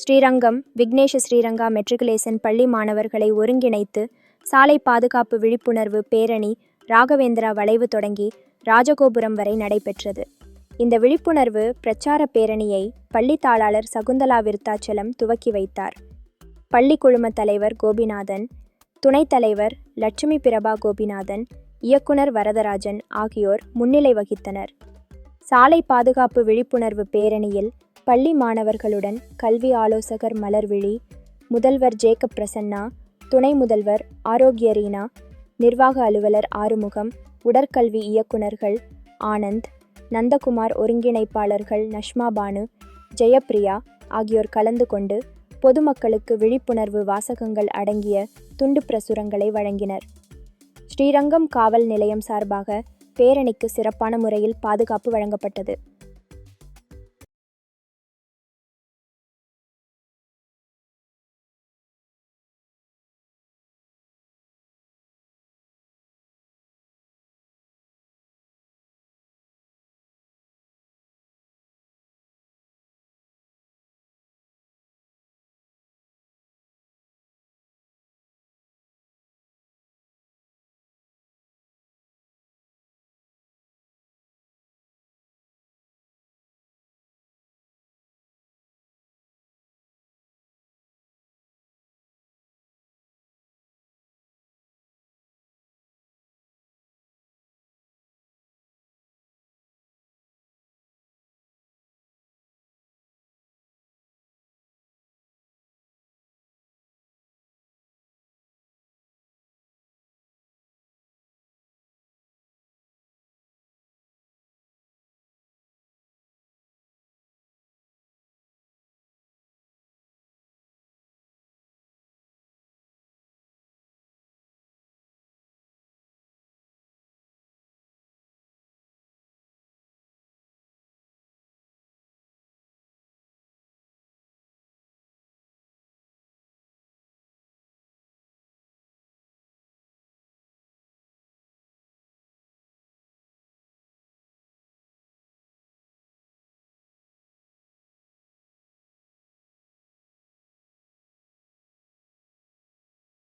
Srirangam விக்னேஷ Sriranga matriculation பள்ளி மாணவர்களை ஒருங்கிணைத்து சாலை பாதுகாப்பு விழிப்புணர்வு பேரணி ராகவேந்திரா வளைவு தொடங்கி ராஜகோபுரம் வரை நடைபெற்றது. இந்த விழிப்புணர்வு பிரச்சார பேரணியை பள்ளி தாளாளர் சகுந்தலா விருத்தாச்சலம் துவக்கி வைத்தார். பள்ளி குழும தலைவர் கோபிநாதன் துணைத் தலைவர் லட்சுமி பிரபா கோபிநாதன் இயக்குனர் வரதராஜன் ஆகியோர் முன்னிலை வகித்தனர். சாலை பாதுகாப்பு விழிப்புணர்வு பேரணியில் பள்ளி மாணவர்களுடன் கல்வி ஆலோசகர் மலர்விழி முதல்வர் ஜேக்கப் பிரசன்னா துணை முதல்வர் ஆரோக்கிய ரீனா நிர்வாக அலுவலர் ஆறுமுகம் உடற்கல்வி இயக்குனர்கள் ஆனந்த் நந்தகுமார் ஒருங்கிணைப்பாளர்கள் நஷ்மா பானு ஜெயப்பிரியா ஆகியோர் கலந்து கொண்டு பொதுமக்களுக்கு விழிப்புணர்வு வாசகங்கள் அடங்கிய துண்டு பிரசுரங்களை வழங்கினர். ஸ்ரீரங்கம் காவல் நிலையம் சார்பாக பேரணிக்கு சிறப்பான முறையில் பாதுகாப்பு வழங்கப்பட்டது.